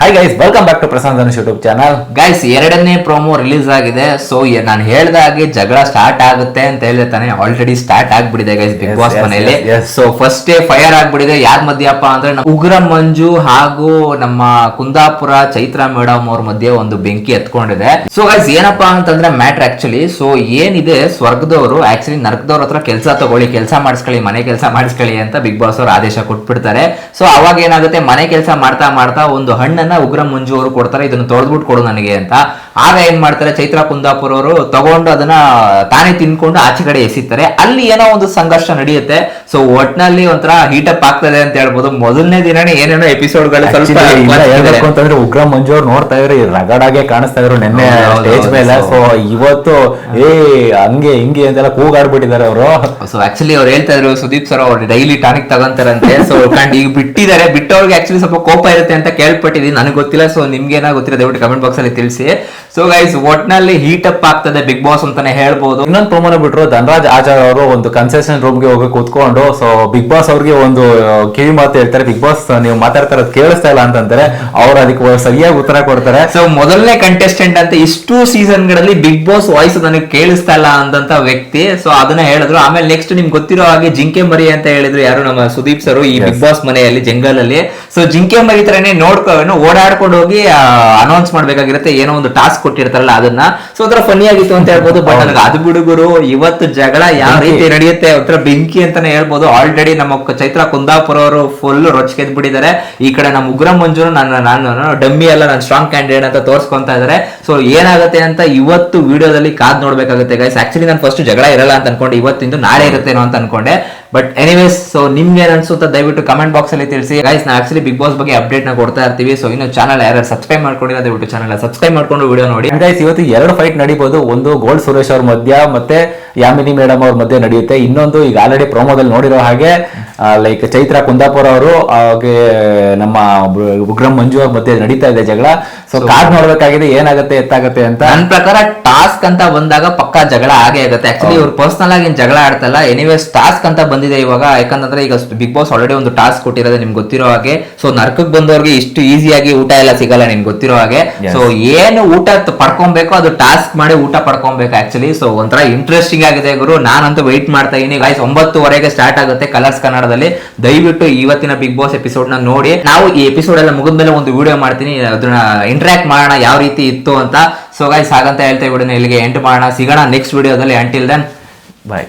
Hi guys welcome back to Prasad Dhanush YouTube channel guys ಎರಡನೇ promo release ಆಗಿದೆ. So ನಾನು ಹೇಳಿದ ಹಾಗೆ ಜಗಳ ಸ್ಟಾರ್ಟ್ ಆಗುತ್ತೆ ಅಂತ ಹೇಳಿದೆ ತಾನೆ ಆಲ್ರೆಡಿ ಸ್ಟಾರ್ಟ್ ಆಗ್ಬಿಟ್ಟಿದೆ ಗೈಸ್ ಬಿಗ್ ಬಾಸ್ ಮನೆಯಲ್ಲಿ. ಸೊ ಫಸ್ಟ್ ಡೇ ಫೈರ್ ಆಗ್ಬಿಟ್ಟಿದೆ. ಯಾರ ಮಧ್ಯಪ್ಪ ಅಂದ್ರೆ ಉಗ್ರ ಮಂಜು ಹಾಗೂ ನಮ್ಮ ಕುಂದಾಪುರ ಚೈತ್ರ ಮೇಡಮ್ ಅವ್ರ ಮಧ್ಯೆ ಒಂದು ಬೆಂಕಿ ಎತ್ಕೊಂಡಿದೆ. ಸೊ ಗೈಸ್ ಏನಪ್ಪಾ ಅಂತಂದ್ರೆ ಮ್ಯಾಟ್ರ್ ಆಕ್ಚುಲಿ ಸೊ ಏನಿದೆ ಸ್ವರ್ಗದವರು ಆಕ್ಚುಲಿ ನರ್ಕದವ್ರ ಹತ್ರ ಕೆಲಸ ತಗೊಳ್ಳಿ ಕೆಲಸ ಮಾಡಿಸ್ಕೊಳ್ಳಿ ಮನೆ ಕೆಲಸ ಮಾಡಿಸ್ಕೊಳ್ಳಿ ಅಂತ ಬಿಗ್ ಬಾಸ್ ಅವರು ಆದೇಶ ಕೊಟ್ಬಿಡ್ತಾರೆ. ಸೊ ಅವಾಗ ಏನಾಗುತ್ತೆ ಮನೆ ಕೆಲಸ ಮಾಡ್ತಾ ಮಾಡ್ತಾ ಒಂದು ಹಣ್ಣನ್ನ ಉಗ್ರ ಮಂಜು ಅವರು ಕೊಡ್ತಾರೆ ಇದನ್ನು ತೊಳೆದ್ಬಿಟ್ಟು ಕೊಡು ನನಗೆ ಅಂತ. ಆಗ ಏನ್ ಮಾಡ್ತಾರೆ ಚೈತ್ರ ಕುಂದಾಪುರ ಅವರು ತಗೊಂಡು ಅದನ್ನ ತಾನೇ ತಿನ್ಕೊಂಡು ಆಚೆ ಕಡೆ ಎಸಿತಾರೆ. ಅಲ್ಲಿ ಏನೋ ಒಂದು ಸಂಘರ್ಷ ನಡೆಯುತ್ತೆ. ಸೊ ಒಟ್ನಲ್ಲಿ ಒಂಥರ ಅಪ್ ಆಗ್ತದೆ ಅಂತ ಹೇಳ್ಬೋದು. ಮೊದಲನೇ ದಿನನೇ ಏನೇನೋ ಎಪಿಸೋಡ್ಗಳು ಹೇಳ್ಬೇಕು ಅಂತಂದ್ರೆ ಉಗ್ರ ಮಂಜು ಅವ್ರು ನೋಡ್ತಾ ಇದ್ರು ರಗಡಾಗೆ ಕಾಣಿಸ್ತಾ ಇದ್ರು ನಿನ್ನೆ ಸ್ಟೇಜ್ ಮೇಲೆ. ಸೊ ಇವತ್ತು ಏ ಹಂಗೆ ಹಿಂಗೆ ಅಂತೆಲ್ಲ ಕೂಗಾಡ್ಬಿಟ್ಟಿದ್ದಾರೆ ಅವರು. ಸೊ ಆಕ್ಚುಲಿ ಅವ್ರು ಹೇಳ್ತಾ ಇದ್ರು ಸುದೀಪ್ ಸರ್ ಅವ್ರು ಡೈಲಿ ಟಾನಿಕ್ ತಗೊಂತಾರಂತೆ ಸೊ ಕಂಡು ಈಗ ಬಿಟ್ಟಿದ್ದಾರೆ. ಬಿಟ್ಟವ್ರಿಗೆ ಆಕ್ಚುಲಿ ಸ್ವಲ್ಪ ಕೋಪ ಇರುತ್ತೆ ಅಂತ ಕೇಳ್ಪಟ್ಟಿದ್ದೀನಿ ನನಗೆ ಗೊತ್ತಿಲ್ಲ ಸೊ ನಿಮ್ಗೆ ಏನೋ ಗೊತ್ತಿಲ್ಲ ದಯವಿಟ್ಟು ಕಮೆಂಟ್ ಬಾಕ್ಸ್ ಅಲ್ಲಿ ತಿಳಿಸಿ. ಸೊ ಗೈಸ್ ಒಟ್ನಲ್ಲಿ ಹೀಟ್ ಅಪ್ ಆಗ್ತದೆ ಬಿಗ್ ಬಾಸ್ ಅಂತಾನೆ ಹೇಳ್ಬೋದು. ಇನ್ನೊಂದು ಪ್ರಮೋನ ಬಿಟ್ರು ಧನರಾಜ್ ಆಚಾರ್ ಅವರು ಒಂದು ಕನ್ಸೆಷನ್ ರೂಮ್ಗೆ ಹೋಗಿ ಕೂತ್ಕೊಂಡು ಸೊ ಬಿಗ್ ಬಾಸ್ ಅವ್ರಿಗೆ ಒಂದು ಕಿವಿ ಮಾತು ಹೇಳ್ತಾರೆ ಬಿಗ್ ಬಾಸ್ ನೀವು ಮಾತಾಡ್ತಾರ ಇರೋದು ಕೇಳಿಸ್ತಾ ಇಲ್ಲ ಅಂತಂದ್ರೆ ಅವ್ರು ಅದಕ್ಕೆ ಸರಿಯಾಗಿ ಉತ್ತರ ಕೊಡ್ತಾರೆ. ಸೊ ಮೊದಲನೇ ಕಂಟೆಸ್ಟೆಂಟ್ ಅಂತ ಇಷ್ಟು ಸೀಸನ್ಗಳಲ್ಲಿ ಬಿಗ್ ಬಾಸ್ ವಾಯ್ಸ್ ನನಗೆ ಕೇಳಿಸ್ತಾ ಇಲ್ಲ ಅಂತ ವ್ಯಕ್ತಿ. ಸೊ ಅದನ್ನ ಹೇಳಿದ್ರು. ಆಮೇಲೆ ನೆಕ್ಸ್ಟ್ ನಿಮ್ಗೆ ಗೊತ್ತಿರೋ ಹಾಗೆ ಜಿಂಕೆ ಮರಿ ಅಂತ ಹೇಳಿದ್ರು ಯಾರು ನಮ್ಮ ಸುದೀಪ್ ಸರ್ ಈ ಬಿಗ್ ಬಾಸ್ ಮನೆಯಲ್ಲಿ ಜಂಗಲ್ ಅಲ್ಲಿ ಸೊ ಜಿಂಕೆ ಮರಿ ತರನೇ ನೋಡ್ಕೊಂಡು ಓಡಾಡ್ಕೊಂಡು ಹೋಗಿ ಅನೌನ್ಸ್ ಮಾಡ್ಬೇಕಾಗಿರುತ್ತೆ ಏನೋ ಒಂದು ಟಾಸ್ಕ್ ಕೊಟ್ಟಿರ್ತಾರಲ್ಲ ಅದನ್ನ. ಸೊ ಒಂಥರ ಫನಿ ಆಗಿತ್ತು ಅಂತ ಹೇಳ್ಬೋದು ಬಟ್ ನನಗೆ ಅದು ಬಿಡುಗರು ಇವತ್ತು ಜಗಳ ಯಾವ ರೀತಿ ನಡೆಯುತ್ತೆ ಒಂಥರ ಬೆಂಕಿ ಅಂತಾನೆ ಹೇಳ್ಬೋದು. ಆಲ್ರೆಡಿ ನಮ್ಮ ಚೈತ್ರ ಕುಂದಾಪುರ ಅವರು ಫುಲ್ ರೊಚ್ಕೆದ್ ಬಿಟ್ಟಿದ್ದಾರೆ ಈ ಕಡೆ ನಮ್ಮ ಉಗ್ರ ಮಂಜುನು ನಾನು ನಾನು ಡಮ್ಮಿ ಅಲ್ಲ ನಾನು ಸ್ಟ್ರಾಂಗ್ ಕ್ಯಾಂಡಿಡೇಟ್ ಅಂತ ತೋರಿಸ್ಕೊಂತ ಇದ್ದಾರೆ ಸೊ ಏನಾಗುತ್ತೆ ಅಂತ ಇವತ್ತು ವಿಡಿಯೋದಲ್ಲಿ ಕಾದ್ ನೋಡ್ಬೇಕಾಗುತ್ತೆ ಗೈಸ್ ಆಕ್ಚುಲಿ ನಾನು ಫಸ್ಟ್ ಜಗಳ ಇರಲ್ಲ ಅಂತ ಅನ್ಕೊಂಡೆ. ಇವತ್ತಿಂದು ನಾಳೆ ಇರುತ್ತೇನೋ ಅಂತ ಅನ್ಕೊಂಡೆ. ಬಟ್ ಎನಿವೇಸ್ ಸೊ ನಿಮ್ಗೆ ಏನ್ ಅನ್ಸುತ್ತೆ ದಯವಿಟ್ಟು ಕಮೆಂಟ್ ಬಾಕ್ಸ್ ಅಲ್ಲಿ ತಿಳಿಸಿ. ಗೈಸ್ ನಾ ಆಕ್ಚುಲಿ ಬಿಗ್ ಬಾಸ್ ಬಗ್ಗೆ ಅಪ್ಡೇಟ್ನ ಕೊಡ್ತಾ ಇರ್ತೀವಿ. ಸೊ ಇನ್ನು ಚಾನಲ್ ಯಾರು ಸಬ್ಸ್ಕ್ರೈಬ್ ಮಾಡ್ಕೊಂಡಿಲ್ಲ, ದಯವಿಟ್ಟು ಚಾನಲ್ ಸಬ್ಸ್ಕ್ರೈಬ್ ಮಾಡ್ಕೊಂಡು ವಿಡಿಯೋ ನೋಡಿ. ಗೈಸ್ ಇವತ್ತು ಎರಡು ಫೈಟ್ ನಡೀಬಹುದು ಒಂದು ಗೋಲ್ಡ್ ಸುರೇಶ್ ಅವ್ರ ಮಧ್ಯ ಮತ್ತೆ ಯಾಮಿನಿ ಮೇಡಮ್ ಅವ್ರ ಮಧ್ಯೆ ನಡೆಯುತ್ತೆ. ಇನ್ನೊಂದು ಈಗ ಆಲ್ರೆಡಿ ಪ್ರೋಮೋದಲ್ಲಿ ನೋಡಿರೋ ಹಾಗೆ ಲೈಕ್ ಚೈತ್ರ ಕುಂದಾಪುರ ಅವರು, ಹಾಗೆ ನಮ್ಮ ಉಗ್ರ- ಮಂಜು ಅವ್ರ ಮಧ್ಯೆ ನಡೀತಾ ಇದೆ ಜಗಳ. ಸೊ ಕಾರ್ಡ್ ನೋಡ್ಬೇಕಾಗಿದೆ ಏನಾಗುತ್ತೆ ಎತ್ತಾಗುತ್ತೆ ಅಂತ. ನನ್ನ ಪ್ರಕಾರ ಟಾಸ್ಕ್ ಅಂತ ಬಂದಾಗ ಪಕ್ಕಾ ಜಗಳ ಆಗೇ ಆಗುತ್ತೆ. ಆಕ್ಚುಲಿ ಇವ್ರು ಪರ್ಸನಲ್ ಆಗಿ ಜಗಳ ಆಡ್ತಲ್ಲ ಎನಿವೇಸ್ ಟಾಸ್ಕ್ ಅಂತ ಬಂದಿದೆ ಇವಾಗ. ಯಾಕಂದ್ರೆ ಈಗ ಬಿಗ್ ಬಾಸ್ ಆಲ್ರೆಡಿ ಒಂದು ಟಾಸ್ಕ್ ಕೊಟ್ಟಿರೋದು ನಿಮ್ಗೆ ಗೊತ್ತಿರೋ ಹಾಗೆ. ಸೊ ನರ್ಕಕ್ಕೆ ಬಂದವ್ರಿಗೆ ಇಷ್ಟು ಈಸಿಯಾಗಿ ಊಟ ಎಲ್ಲ ಸಿಗಲ್ಲ ನಿಮ್ಗೆ ಗೊತ್ತಿರೋ ಹಾಗೆ. ಸೊ ಏನು ಊಟ ಪಡ್ಕೊಬೇಕು ಅದು ಟಾಸ್ಕ್ ಮಾಡಿ ಊಟ ಪಡ್ಕೊಬೇಕು ಆಕ್ಚುಲಿ ಸೊ ಒಂಥರ ಇಂಟ್ರೆಸ್ಟಿಂಗ್ ಆಗಿದೆ ಗುರು. ನಾನಂತೂ ವೆಯ್ಟ್ ಮಾಡ್ತಾ ಇದೀನಿ. ಗಾಯ್ಸ್ ಒಂಬತ್ತುವರೆಗೆ ಸ್ಟಾರ್ಟ್ ಆಗುತ್ತೆ ಕಲರ್ಸ್ ಕನ್ನಡದಲ್ಲಿ ದಯವಿಟ್ಟು ಇವತ್ತಿನ ಬಿಗ್ ಬಾಸ್ ಎಪಿಸೋಡ್ನ ನೋಡಿ. ನಾವು ಈ ಎಪಿಸೋಡ್ ಎಲ್ಲ ಮುಗಿದ್ಮೇಲೆ ಒಂದು ವಿಡಿಯೋ ಮಾಡ್ತೀನಿ. ಅದನ್ನ ಇಂಟ್ರಾಕ್ಟ್ ಮಾಡೋಣ ಯಾವ ರೀತಿ ಇತ್ತು ಅಂತ. ಸೊ ಗೈಸ್ ಹಾಗಂತ ಹೇಳ್ತಾ ವಿಡಿಯೋನ ಇಲ್ಲಿಗೆ ಎಂಟು ಮಾಡೋಣ. ಸಿಗೋಣ ನೆಕ್ಸ್ಟ್ ವಿಡಿಯೋದಲ್ಲಿ ಅಂಟಿಲ್ ದೆನ್ ಬಾಯ್